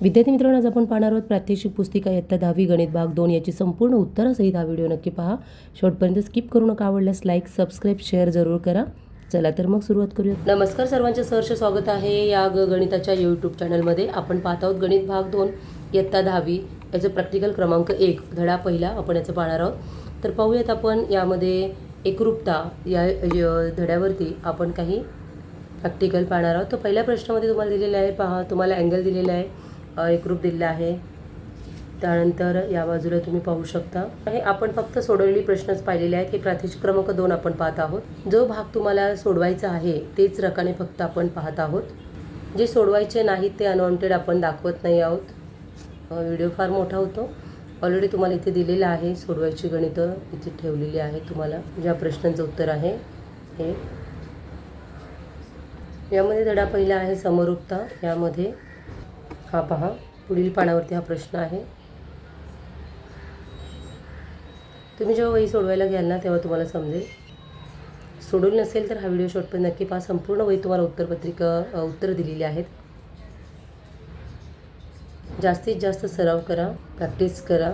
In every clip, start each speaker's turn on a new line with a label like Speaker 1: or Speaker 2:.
Speaker 1: विद्यार्थी मित्रांनो आज आपण पाहणार आहोत प्रात्यक्षिक पुस्तिका इयत्ता दहावी गणित भाग दोन याची संपूर्ण उत्तरासहित हा व्हिडिओ नक्की पहा. शेवटपर्यंत स्किप करू नका आवडल्यास लाईक सबस्क्राईब शेअर जरूर करा. चला तर मग सुरुवात करूया नमस्कार सर्वांचे सहर्ष स्वागत आहे या ग गणिताच्या यूट्यूब चॅनलमध्ये आपण पाहत आहोत गणित भाग दोन इयत्ता दहावी याचं प्रॅक्टिकल क्रमांक एक. धडा पहिला आपण याचं पाहणार आहोत. तर पाहूयात आपण यामध्ये एकरूपता या य- धड्यावरती आपण काही प्रॅक्टिकल पाहणार आहोत. तर पहिल्या प्रश्नामध्ये तुम्हाला दिलेलं आहे पहा तुम्हाला अँगल दिलेला आहे. एकरूप दिलेला आहे. त्यानंतर या बाजूला तुम्ही पाहू शकता. हे आपण फक्त सोडवलेली प्रश्नच पाहिलेले आहेत. हे प्रात्यक्षिक क्रमांक दोन आपण पाहत आहोत. जो भाग तुम्हाला सोडवायचा आहे तेच रकाने फक्त आपण पाहत आहोत. जे सोडवायचे नाहीत ते अनवॉन्टेड आपण दाखवत नाही आहोत. व्हिडिओ फार मोठा होतो. ऑलरेडी तुम्हाला इथे दिलेलं आहे सोडवायची गणितं इथे ठेवलेली आहे तुम्हाला ज्या प्रश्नांचं उत्तर आहे हे. यामध्ये धडा पहिला आहे समरूपता. यामध्ये हा पहा पुढील पानावरती हा प्रश्न आहे. तुम्ही जेव्हा वही सोडवायला घ्याल ना तेव्हा तुम्हाला समजेल. सोडवली नसेल तर हा व्हिडिओ शॉर्टपर्यंत नक्की पहा. संपूर्ण वही तुम्हाला उत्तरपत्रिका उत्तर उत्तरं दिलेली आहेत. जास्तीत जास्त सराव करा प्रॅक्टिस करा.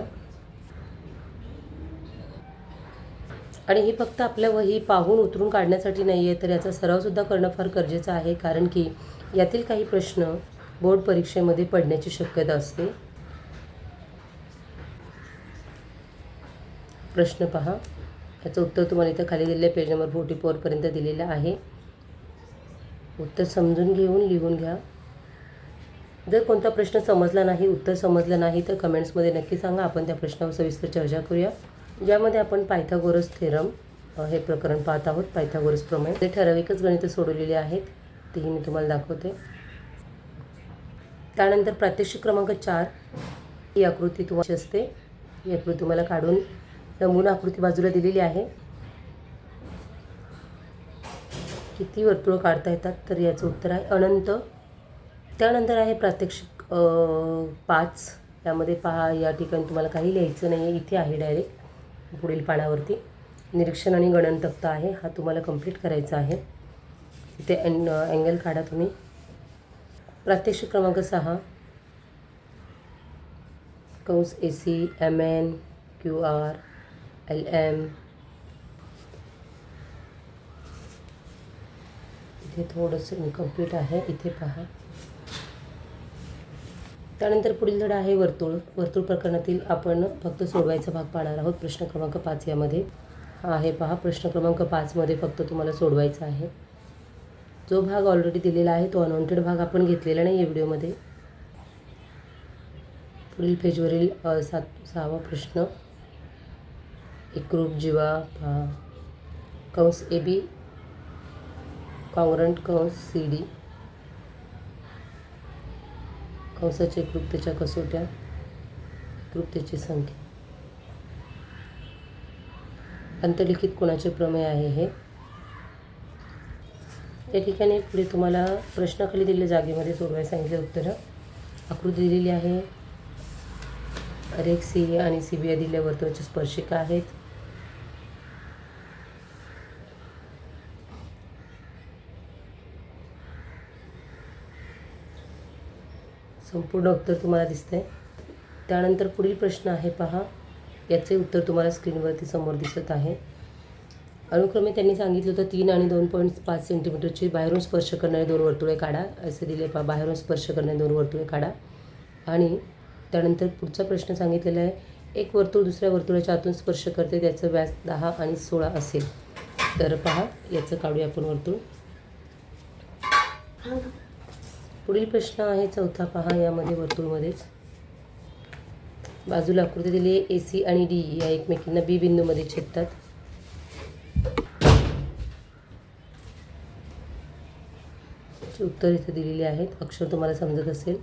Speaker 1: आणि ही फक्त आपल्या वही पाहून उतरून काढण्यासाठी नाही आहे तर याचा सरावसुद्धा करणं फार गरजेचं आहे. कारण की यातील काही प्रश्न बोर्ड परीक्षेमध्ये पडण्याची शक्यता असते. प्रश्न पहा. याचं उत्तर तुम्हाला इथं खाली दिलेलं पेज नंबर फोर्टी फोरपर्यंत दिलेलं आहे. उत्तर समजून घेऊन लिहून घ्या. जर कोणता प्रश्न समजला नाही उत्तर समजलं नाही तर कमेंट्समध्ये नक्की सांगा. आपण त्या प्रश्नावर सविस्तर चर्चा करूया. ज्यामध्ये आपण पायथागोरस थेरम हे प्रकरण पाहत आहोत. पायथागोरस प्रमाणे ते ठराविकच गणितं सोडवलेली आहेत. तेही मी तुम्हाला दाखवते. त्यानंतर प्रात्यक्षिक क्रमांक चार ही आकृती तुम्हाला असते. ही आकृती तुम्हाला काढून नमुना आकृती बाजूला दिलेली आहे. किती वर्तुळं काढता येतात तर याचं उत्तर आहे अनंत. त्यानंतर आहे प्रात्यक्षिक पाच. यामध्ये पहा या ठिकाणी तुम्हाला काही लिहायचं नाही आहे इथे आहे डायरेक्ट पुढील पानावरती. निरीक्षण आणि गणन तक्ता आहे. हा तुम्हाला कंप्लीट करायचा आहे. इथे अँ अँगल काढा तुम्ही. प्रात्यक्षिक क्रमांक सहा. कंस A C M N Q R L M. इथे थोडंसं इनकम्प्लीट आहे. इथे पहा. त्यानंतर पुढील धडा आहे वर्तुळ. वर्तुळ प्रकरणातील आपण फक्त सोडवायचा भाग पाहणार आहोत. प्रश्न क्रमांक पाच यामध्ये. हा आहे पहा. प्रश्न क्रमांक पाचमध्ये फक्त तुम्हाला सोडवायचा आहे. जो भाग ऑलरेडी दिलेला आहे तो अनवॉन्टेड भाग आपण घेतलेला नाही या व्हिडिओमध्ये. पुढील पेजवरील सात सहावा प्रश्न. एकरूप जीवा कंस ए बी कॉंग्रंट कंस सी डी. कंसाच्या एकरूपतेच्या कसोट्या एकरूपतेची संख्या. अंतलिखित कोणाचे प्रमेय आहे हे? या ठिकाणी पुढे तुम्हाला प्रश्नाखाली दिलेल्या जागेमध्ये सोडवायला सांगितले उत्तरं. आकृती दिलेली आहे. रेख सी आणि सी बी या दिलेल्या वर्तुळाच्या स्पर्शिका आहेत. संपूर्ण उत्तर तुम्हाला दिसतंय. त्यानंतर पुढील प्रश्न आहे पहा. याचे उत्तर तुम्हाला स्क्रीनवरती समोर दिसत आहे. अनुक्रमे त्यांनी सांगितलं होतं तीन आणि दोन पॉईंट पाच सेंटीमीटरची बाहेरून स्पर्श करणारे दोन वर्तुळे काढा. असे दिले पा बाहेरून स्पर्श करणारे दोन वर्तुळे काढा. आणि त्यानंतर पुढचा प्रश्न सांगितलेला आहे एक वर्तुळ दुसऱ्या वर्तुळाच्या आतून स्पर्श करते त्याचं व्यास दहा आणि सोळा असेल. तर पहा याचं काढूया आपण वर्तुळ. पुढील प्रश्न आहे चौथा पहा यामध्ये वर्तुळमध्येच. बाजूला आकृती दिली आहे ए सी आणि डी या एकमेकींना बी बिंदूमध्ये छेदतात. प्रश्नांची उत्तर इथे दिलेली आहेत. अक्षर तुम्हाला समजत असेल.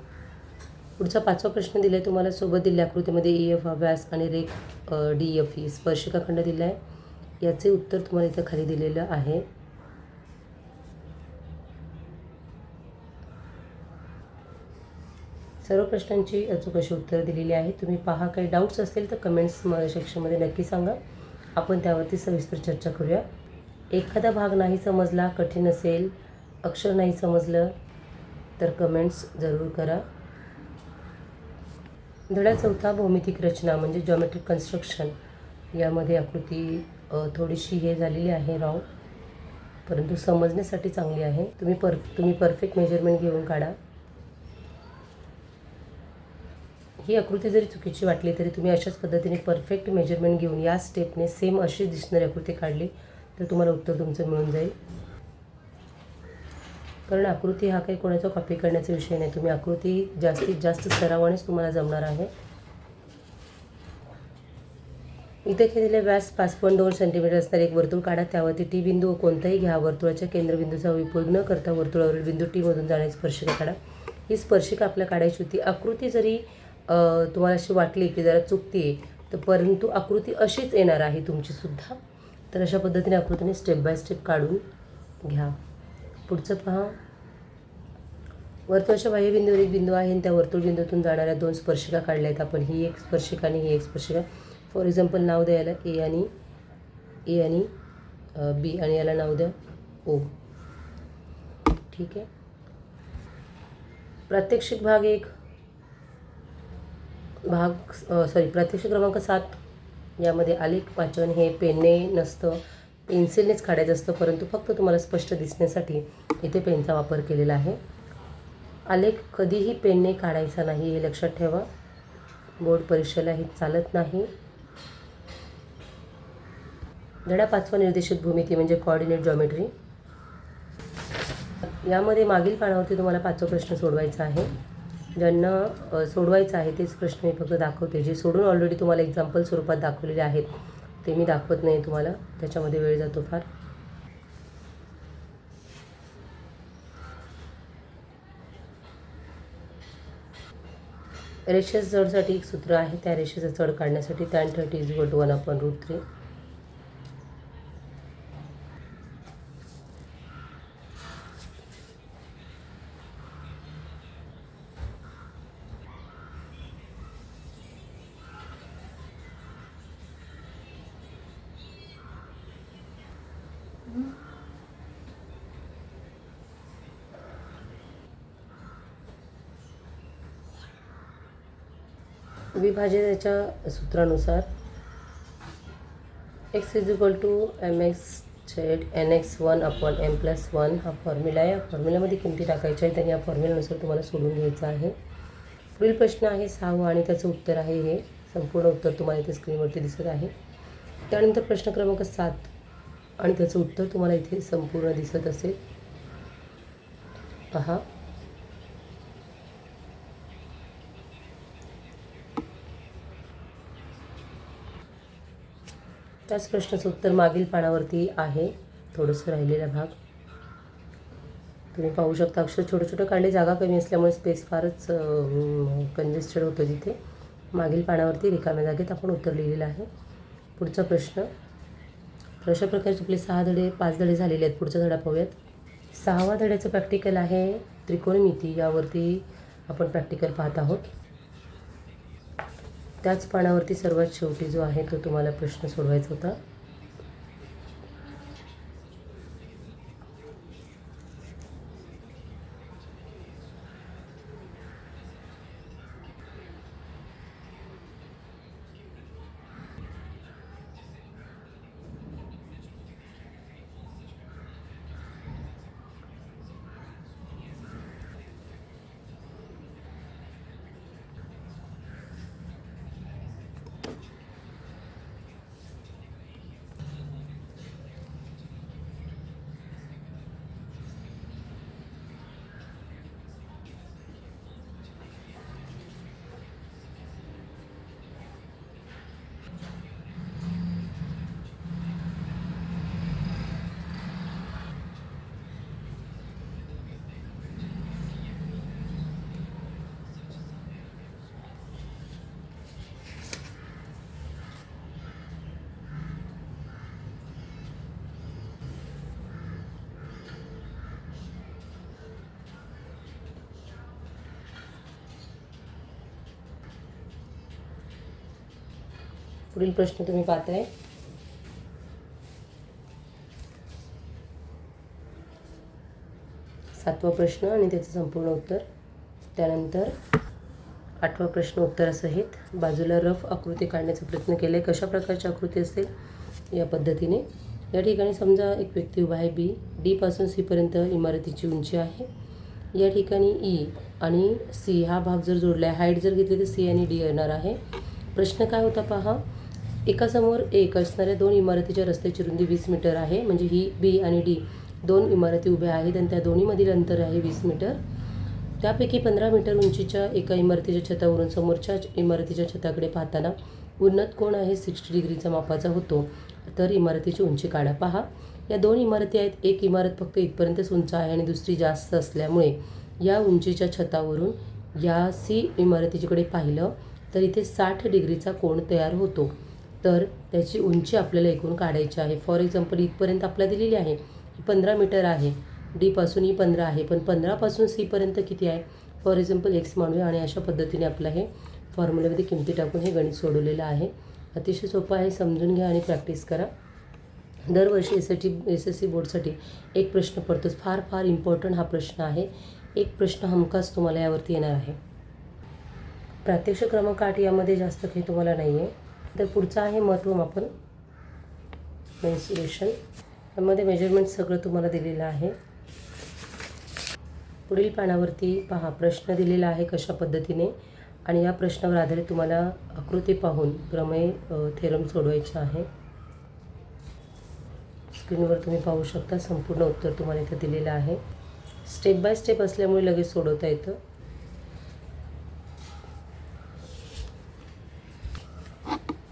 Speaker 1: पुढचा पाचवा प्रश्न दिला आहे तुम्हाला. सोबत दिलेल्या आकृतीमध्ये ई एफ अभ्यास आणि रेख डी एफ ई स्पर्शिका खंड दिला आहे याचे उत्तर तुम्हाला इथं खाली दिलेलं आहे. सर्व प्रश्नांची अचूक अशी उत्तरं दिलेली आहेत. तुम्ही पहा काही डाऊट्स असतील तर कमेंट्स सेक्शनमध्ये नक्की सांगा. आपण त्यावरती सविस्तर चर्चा करूया. एखादा भाग नाही समजला कठीण असेल अक्षर नाही समजलं तर कमेंट्स जरूर करा. धडा चौथा भौमितिक रचना म्हणजे जॉमेट्रिक कन्स्ट्रक्शन यामध्ये आकृती थोडीशी हे झालेली आहे रॉंग परंतु समजण्यासाठी चांगली आहे. तुम्ही पर तुम्ही परफेक्ट मेजरमेंट घेऊन काढा. ही आकृती जरी चुकीची वाटली तरी तुम्ही अशाच पद्धतीने परफेक्ट मेजरमेंट घेऊन या स्टेपने सेम अशी दिसणारी आकृती काढली तर तुम्हाला उत्तर तुमचं मिळून जाईल. कारण आकृती हा काही कोणाचा कॉपी करण्याचा विषय नाही. तुम्ही आकृती जास्तीत जास्त सरावानेच तुम्हाला जमणार आहे. इथे केलेले व्यास पाच पॉईंट दोन सेंटीमीटर असणारे एक वर्तुळ काढा. त्यावरती टी बिंदू कोणताही घ्या. वर्तुळाच्या केंद्रबिंदूचा उपयोग न करता वर्तुळावरील बिंदू टीमधून जाण्याची स्पर्शिका काढा. ही स्पर्शिका आपल्याला काढायची होती. आकृती जरी तुम्हाला अशी वाटली की जरा चुकते तर परंतु आकृती अशीच येणार आहे तुमचीसुद्धा तर अशा पद्धतीने आकृतीने स्टेप बाय स्टेप काढून घ्या. पुढचं पहा. वर्तुळाच्या बाह्यबिंदूवर एक बिंदू आहे आणि त्या वर्तुळ बिंदूतून जाणाऱ्या दोन स्पर्शिका काढल्या आहेत आपण. ही एक स्पर्शिका आणि ही एक स्पर्शिका. फॉर एक्झाम्पल नाव द्यायला ए आणि ए आणि बी आणि याला नाव द्या ओ ठीक आहे? प्रात्यक्षिक भाग एक. भाग सॉरी प्रात्यक्षिक क्रमांक सात. यामध्ये आलेख वाचन हे पेनने नसतं पेन्सिलनेच काढायचं असतं परंतु फक्त तुम्हाला स्पष्ट दिसण्यासाठी इथे पेनचा वापर केलेला आहे. आलेख कधीही पेनने काढायचा नाही हे लक्षात ठेवा. बोर्ड परीक्षेला हे चालत नाही. धडा पाचवा निर्देशित भूमिती म्हणजे कॉर्डिनेट जॉमेट्री यामध्ये मागील पानावरती तुम्हाला पाचवा प्रश्न सोडवायचा आहे. ज्यांना सोडवायचं सोडवायचा आहे तेच प्रश्न मी फक्त दाखवते जे सोडून ऑलरेडी तुम्हाला एक्झाम्पल स्वरूपात दाखवलेले आहेत. ते मी दाखवत नाही तुम्हाला. त्याच्यामध्ये वेळ जातो फार. रेषेस जडसाठी एक सूत्र आहे. त्या रेषेचं चढ काढण्यासाठी tan thirty is equal to one upon root three विभाजनाच्या सूत्रानुसार x is equal to m x छेड n x one upon m plus one हा फॉर्म्युला आहे. या फॉर्म्युलामध्ये किमती टाकायच्या आहेत आणि या फॉर्म्युलानुसार तुम्हाला सोडून घ्यायचं आहे. पुढील प्रश्न आहे सहावा आणि त्याचं उत्तर आहे हे. संपूर्ण उत्तर तुम्हाला इथे स्क्रीनवरती दिसत आहे. त्यानंतर प्रश्न क्रमांक सात आणि त्याचं उत्तर तुम्हाला इथे संपूर्ण दिसत असेल. पहा. त्याच प्रश्नाचं उत्तर मागील पानावरती आहे. थोडंसं राहिलेला भाग. तुम्ही पाहू शकता अक्षर छोटं छोटं काढले जागा कमी असल्यामुळे स्पेस फारच कंजेस्टेड होतं जिथे मागील पानावरती रिकाम्या जागेत आपण उत्तर लिहिलेलं आहे. पुढचा प्रश्न. तर अशा प्रकारचे आपले सहा धडे पाच धडे झालेले आहेत. पुढचा धडा पाहूयात. सहावा धड्याचं प्रॅक्टिकल आहे त्रिकोणमिती. यावरती आपण प्रॅक्टिकल पाहत आहोत. त्याच पानावरती सर्वात शेवटी जो आहे तो तुम्हाला प्रश्न सोडवायचा होता. पुढील प्रश्न तुम्ही पाहताय. सातवा प्रश्न आणि त्याचं संपूर्ण उत्तर. त्यानंतर आठवा प्रश्न उत्तर अस आहेत बाजूला रफ आकृती काढण्याचा प्रयत्न केला आहे कशा प्रकारची आकृती असेल? या पद्धतीने. या ठिकाणी समजा एक व्यक्ती उभा आहे. बी डीपासून सीपर्यंत इमारतीची उंची आहे. या ठिकाणी ई आणि सी हा भाग जर जोडला आहे हाईट जर घेतली तर सी आणि डी येणार आहे. प्रश्न काय होता पहा? एकासमोर एक असणाऱ्या दोन इमारतीच्या रस्त्याची रुंदी वीस मीटर आहे. म्हणजे ही बी आणि डी दोन इमारती उभ्या आहेत आणि त्या दोन्हीमधील अंतर आहे वीस मीटर. त्यापैकी पंधरा मीटर उंचीच्या एका इमारतीच्या छतावरून समोरच्या इमारतीच्या छताकडे पाहताना उन्नत कोण आहे सिक्स्टी डिग्रीचा मापाचा होतो. तर इमारतीची उंची काढा पहा. या दोन इमारती आहेत. एक इमारत फक्त इथपर्यंतच उंच आहे आणि दुसरी जास्त असल्यामुळे या उंचीच्या छतावरून या सी इमारतीच्याकडे पाहिलं तर इथे साठ डिग्रीचा कोण तयार होतो. तर त्याची उंची आपल्याला एकूण काढायची आहे. फॉर एक्झाम्पल इथपर्यंत आपल्याला दिलेली आहे ही पंधरा मीटर आहे. डीपासून ही e पंधरा आहे पण पंधरापासून सीपर्यंत किती आहे? फॉर एक्झाम्पल एक्स मानूया आणि अशा पद्धतीने आपलं हे फॉर्म्युल्यामध्ये किमती टाकून हे गणित सोडवलेलं आहे. अतिशय सोपं आहे समजून घ्या आणि प्रॅक्टिस करा. दरवर्षी S S T S S C बोर्डसाठी एक प्रश्न पडतोच. फार फार इम्पॉर्टंट हा प्रश्न आहे. एक प्रश्न हमखास तुम्हाला यावरती येणार आहे. प्रात्यक्ष क्रमांक आठ यामध्ये जास्त काही तुम्हाला नाही आहे तर पुढचं आहे महत्त्वमापन मेन्सुरेशन यामध्ये मेजरमेंट सगळं तुम्हाला दिलेलं आहे. पुढील पानावरती पहा प्रश्न दिलेला आहे कशा पद्धतीने आणि या प्रश्नावर आधारित तुम्हाला आकृती पाहून प्रमेय थेरम सोडवायचे आहे. स्क्रीनवर तुम्ही पाहू शकता संपूर्ण उत्तर तुम्हाला इथं दिलेलं आहे. स्टेप बाय स्टेप असल्यामुळे लगेच सोडवता येतं.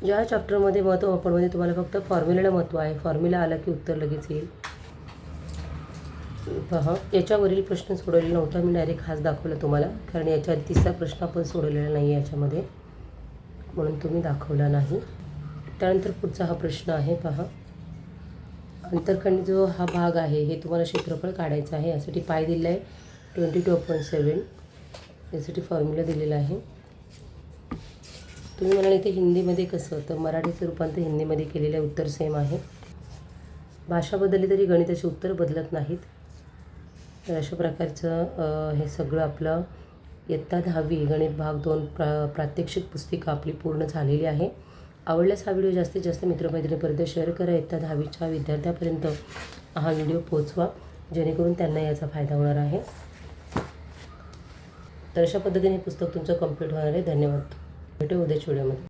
Speaker 1: या चॅप्टरमध्ये महत्त्व वापरमध्ये म्हणजे तुम्हाला फक्त फॉर्म्युलाला महत्त्व आहे. फॉर्म्युला आला की उत्तर लगेच येईल. पहा याच्यावरील प्रश्न सोडवलेला नव्हता. मी डायरेक्ट हाच दाखवला तुम्हाला. कारण याच्या तिसरा प्रश्न आपण सोडवलेला नाही आहे याच्यामध्ये. म्हणून तुम्ही दाखवला नाही. त्यानंतर पुढचा हा प्रश्न आहे पहा. अंतरखंड जो हा भाग आहे हे तुम्हाला क्षेत्रफळ काढायचं आहे. यासाठी पाय दिलं आहे. ट्वेंटी टू पॉईंट सेवन यासाठी फॉर्म्युला दिलेला आहे. तुम्ही म्हणाल इथे हिंदीमध्ये कसं तर मराठीचं रूपांतर हिंदीमध्ये केलेलं उत्तर सेम आहे. भाषा बदलली तरी गणिताची उत्तर बदलत नाहीत. तर अशा प्रकारचं हे सगळं आपलं इयत्ता दहावी गणित भाग दोन प्रा प्रात्यक्षिक पुस्तिका आपली पूर्ण झालेली आहे. आवडल्यास हा व्हिडिओ जास्तीत जास्त मित्रमैत्रिणीपर्यंत शेअर करा. इयत्ता दहावीच्या विद्यार्थ्यापर्यंत हा व्हिडिओ पोचवा जेणेकरून त्यांना याचा फायदा होणार आहे. तर अशा पद्धतीने पुस्तक तुमचं कंप्लीट होणार आहे. धन्यवाद. అంటే ఉదయ చూడమని.